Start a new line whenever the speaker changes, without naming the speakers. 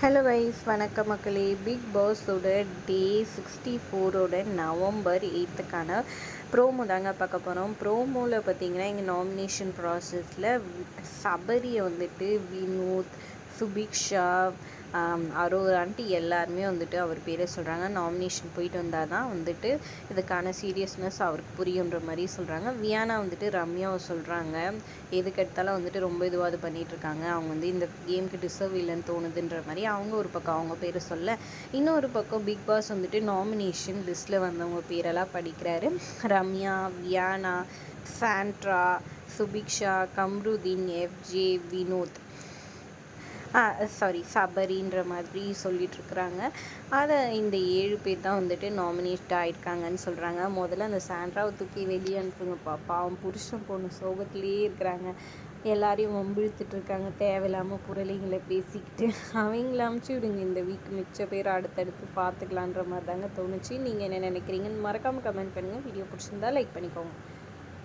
Hello wise வணக்க மக்களே. Big பாஸோட டே சிக்ஸ்டி ஃபோரோட நவம்பர் எயித்துக்கான ப்ரோமோ தாங்க பார்க்க போகிறோம் ப்ரோமோவில் பார்த்தீங்கன்னா எங்கள் நாமினேஷன் ப்ராசஸில் சபரியை வந்துட்டு வினோத் சுபிக்ஷா அரோரான்ட்டு எல்லாருமே வந்துட்டு அவர் பேரை சொல்கிறாங்க நாமினேஷன் போயிட்டு வந்தால் தான் வந்துட்டு இதுக்கான சீரியஸ்னஸ் அவருக்கு புரியுன்ற மாதிரி சொல்கிறாங்க வியானா வந்துட்டு ரம்யாவை சொல்கிறாங்க எதுக்கெடுத்தாலும் வந்துட்டு ரொம்ப இதுவாக இது பண்ணிகிட்ருக்காங்க அவங்க வந்து இந்த கேமுக்கு டிசர்வ் இல்லைன்னு தோணுதுன்ற மாதிரி அவங்க ஒரு பக்கம் அவங்க பேரை சொல்ல இன்னொரு பக்கம் பிக் பாஸ் வந்துட்டு நாமினேஷன் லிஸ்ட்டில் வந்தவங்க பேரெல்லாம் படிக்கிறாரு. Ramya Viana Sandra Subiksha Kamrudeen FJ Vinoth sorry சபரின்ற மாதிரி சொல்லிகிட்ருக்குறாங்க அதை இந்த ஏழு பேர் தான் வந்துட்டு நாமினேட் ஆகிருக்காங்கன்னு சொல்கிறாங்க முதல்ல அந்த சாண்ட்ராவை தூக்கி வெளியே அனுப்புங்கப்பா பாவம் புருஷன் பொண்ணு சோகத்துலேயே இருக்கிறாங்க. எல்லாரையும் வம்பிழுத்துட்டு இருக்காங்க தேவையில்லாமல் புரளிங்களை பேசிக்கிட்டு அவங்கள அமுச்சு விடுங்க. இந்த வீக் மிச்ச பேர் அடுத்தடுத்து பார்த்துக்கலான்ற மாதிரி தாங்க தோணுச்சு. நீங்கள் என்ன நினைக்கிறீங்கன்னு மறக்காமல் கமெண்ட் பண்ணுங்கள் வீடியோ பிடிச்சிருந்தா லைக் பண்ணிக்கோங்க.